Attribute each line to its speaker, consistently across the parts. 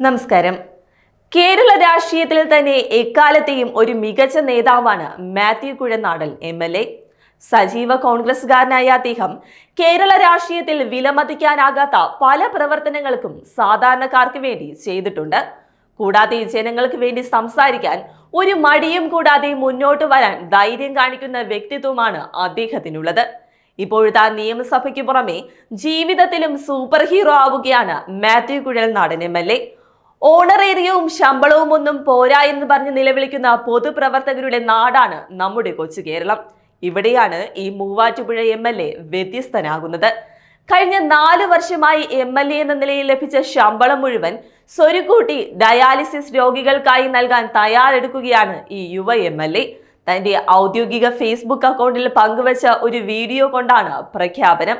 Speaker 1: നമസ്കാരം. കേരള രാഷ്ട്രീയത്തിൽ തന്നെ എക്കാലത്തെയും ഒരു മികച്ച നേതാവാണ് Mathew Kuzhalnadan M L A. സജീവ കോൺഗ്രസുകാരനായ അദ്ദേഹം കേരള രാഷ്ട്രീയത്തിൽ വിലമതിക്കാനാകാത്ത പല പ്രവർത്തനങ്ങൾക്കും സാധാരണക്കാർക്ക് വേണ്ടി ചെയ്തിട്ടുണ്ട്. കൂടാതെ ജനങ്ങൾക്ക് വേണ്ടി സംസാരിക്കാൻ ഒരു മടിയും കൂടാതെ മുന്നോട്ട് വരാൻ ധൈര്യം കാണിക്കുന്ന വ്യക്തിത്വമാണ് അദ്ദേഹത്തിനുള്ളത്. ഇപ്പോഴത്തെ നിയമസഭയ്ക്ക് പുറമെ ജീവിതത്തിലും സൂപ്പർ ഹീറോ ആവുകയാണ് മാത്യു കുഴൽ നാടൻ എം എൽ എ. ഓണറേറിയവും ശമ്പളവും ഒന്നും പോരാ എന്ന് പറഞ്ഞ് നിലവിളിക്കുന്ന പൊതുപ്രവർത്തകരുടെ നാടാണ് നമ്മുടെ കൊച്ചു കേരളം. ഇവിടെയാണ് ഈ മൂവാറ്റുപുഴ എം എൽ എ വ്യത്യസ്തനാകുന്നത്. കഴിഞ്ഞ നാല് വർഷമായി എം എൽ എ എന്ന നിലയിൽ ലഭിച്ച ശമ്പളം മുഴുവൻ സ്വരുക്കൂട്ടി ഡയാലിസിസ് രോഗികൾക്കായി നൽകാൻ തയ്യാറെടുക്കുകയാണ് ഈ യുവ എം എൽ എ. തന്റെ ഔദ്യോഗിക ഫേസ്ബുക്ക് അക്കൗണ്ടിൽ പങ്കുവച്ച ഒരു വീഡിയോ കൊണ്ടാണ് പ്രഖ്യാപനം.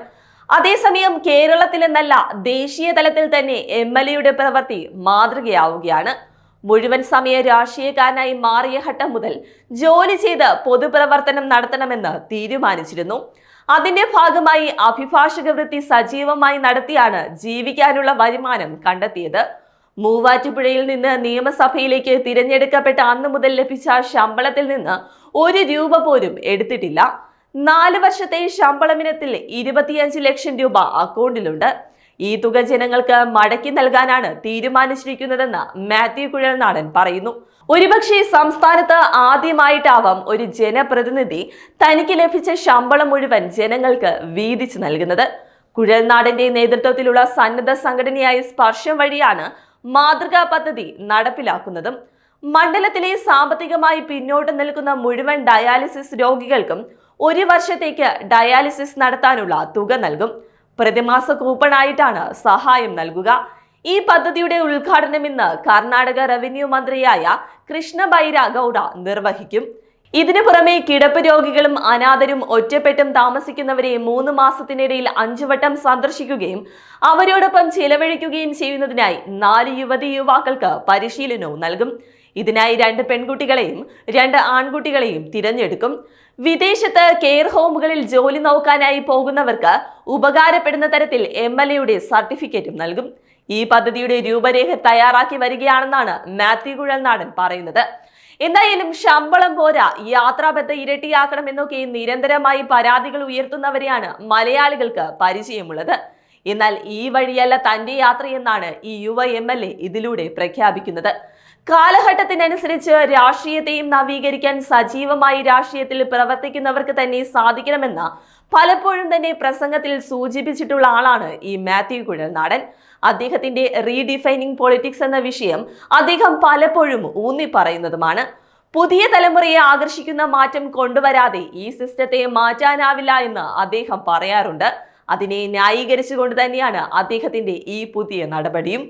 Speaker 1: അതേസമയം കേരളത്തിൽ എന്നല്ല ദേശീയ തലത്തിൽ തന്നെ എം എൽ എയുടെ പ്രവൃത്തി മാതൃകയാവുകയാണ്. മുഴുവൻ സമയ രാഷ്ട്രീയക്കാരനായി മാറിയ ഘട്ടം മുതൽ ജോലി ചെയ്ത് പൊതുപ്രവർത്തനം നടത്തണമെന്ന് തീരുമാനിച്ചിരുന്നു. അതിന്റെ ഭാഗമായി അഭിഭാഷക വൃത്തി സജീവമായി നടത്തിയാണ് ജീവിക്കാനുള്ള വരുമാനം കണ്ടെത്തിയത്. മൂവാറ്റുപുഴയിൽ നിന്ന് നിയമസഭയിലേക്ക് തിരഞ്ഞെടുക്കപ്പെട്ട അന്ന് മുതൽ ലഭിച്ച ശമ്പളത്തിൽ നിന്ന് ഒരു രൂപ പോലും എടുത്തിട്ടില്ല. നാല് വർഷത്തെ ശമ്പളമിനത്തിൽ ഇരുപത്തിയഞ്ച് ലക്ഷം രൂപ അക്കൗണ്ടിലുണ്ട്. ഈ തുക ജനങ്ങൾക്ക് മടക്കി നൽകാനാണ് തീരുമാനിച്ചിരിക്കുന്നതെന്ന് മാത്യു കുഴൽനാടൻ പറയുന്നു. ഒരുപക്ഷെ സംസ്ഥാനത്ത് ആദ്യമായിട്ടാവാം ഒരു ജനപ്രതിനിധി തനിക്ക് ലഭിച്ച ശമ്പളം മുഴുവൻ ജനങ്ങൾക്ക് വീതിച്ചു നൽകുന്നത്. കുഴൽനാടന്റെ നേതൃത്വത്തിലുള്ള സന്നദ്ധ സംഘടനയായ സ്പർശം വഴിയാണ് മാതൃകാ പദ്ധതി നടപ്പിലാക്കുന്നതും. മണ്ഡലത്തിലെ സാമ്പത്തികമായി പിന്നോട്ട് നിൽക്കുന്ന മുഴുവൻ ഡയാലിസിസ് രോഗികൾക്കും ഒരു വർഷത്തേക്ക് ഡയാലിസിസ് നടത്താനുള്ള തുക നൽകും. പ്രതിമാസ കൂപ്പണായിട്ടാണ് സഹായം നൽകുക. ഈ പദ്ധതിയുടെ ഉദ്ഘാടനം ഇന്ന് കർണാടക റവന്യൂ മന്ത്രിയായ കൃഷ്ണ ബൈരാഗൌഡ നിർവഹിക്കും. ഇതിനു പുറമെ കിടപ്പ് രോഗികളും അനാഥരും ഒറ്റപ്പെട്ടും താമസിക്കുന്നവരെ മൂന്ന് മാസത്തിനിടയിൽ അഞ്ചു വട്ടം സന്ദർശിക്കുകയും അവരോടൊപ്പം ചിലവഴിക്കുകയും ചെയ്യുന്നതിനായി നാല് യുവതി യുവാക്കൾക്ക് പരിശീലനവും നൽകും. ഇതിനായി രണ്ട് പെൺകുട്ടികളെയും രണ്ട് ആൺകുട്ടികളെയും തിരഞ്ഞെടുക്കും. വിദേശത്ത് കെയർ ഹോമുകളിൽ ജോലി നോക്കാനായി പോകുന്നവർക്ക് ഉപകാരപ്പെടുന്ന തരത്തിൽ എം എൽ എയുടെ സർട്ടിഫിക്കറ്റും നൽകും. ഈ പദ്ധതിയുടെ രൂപരേഖ തയ്യാറാക്കി വരികയാണെന്നാണ് മാത്യു കുഴൽനാടൻ പറയുന്നത്. എന്തായാലും ശമ്പളം പോരാ യാത്രാബദ്ധ ഇരട്ടിയാക്കണം എന്നൊക്കെ നിരന്തരമായി പരാതികൾ ഉയർത്തുന്നവരെയാണ് മലയാളികൾക്ക് പരിചയമുള്ളത്. എന്നാൽ ഈ വഴിയല്ല തന്റെ യാത്രയെന്നാണ് ഈ യുവ എ ഇതിലൂടെ പ്രഖ്യാപിക്കുന്നത്. കാലഘട്ടത്തിനനുസരിച്ച് രാഷ്ട്രീയത്തെയും നവീകരിക്കാൻ സജീവമായി രാഷ്ട്രീയത്തിൽ പ്രവർത്തിക്കുന്നവർക്ക് തന്നെ സാധിക്കണമെന്ന് പലപ്പോഴും തന്നെ പ്രസംഗത്തിൽ സൂചിപ്പിച്ചിട്ടുള്ള ആളാണ് ഈ മാത്യു കുഴൽനാടൻ. അദ്ദേഹത്തിന്റെ റീഡിഫൈനിങ് പൊളിറ്റിക്സ് എന്ന വിഷയം അദ്ദേഹം പലപ്പോഴും ഊന്നി പറയുന്നതുമാണ്. പുതിയ തലമുറയെ ആകർഷിക്കുന്ന മാറ്റം കൊണ്ടുവരാതെ ഈ സിസ്റ്റത്തെ മാറ്റാനാവില്ല എന്ന് അദ്ദേഹം പറയാറുണ്ട്. അതിനെ ന്യായീകരിച്ചുകൊണ്ട് തന്നെയാണ് അദ്ദേഹത്തിന്റെ ഈ പുതിയ നടപടിയും.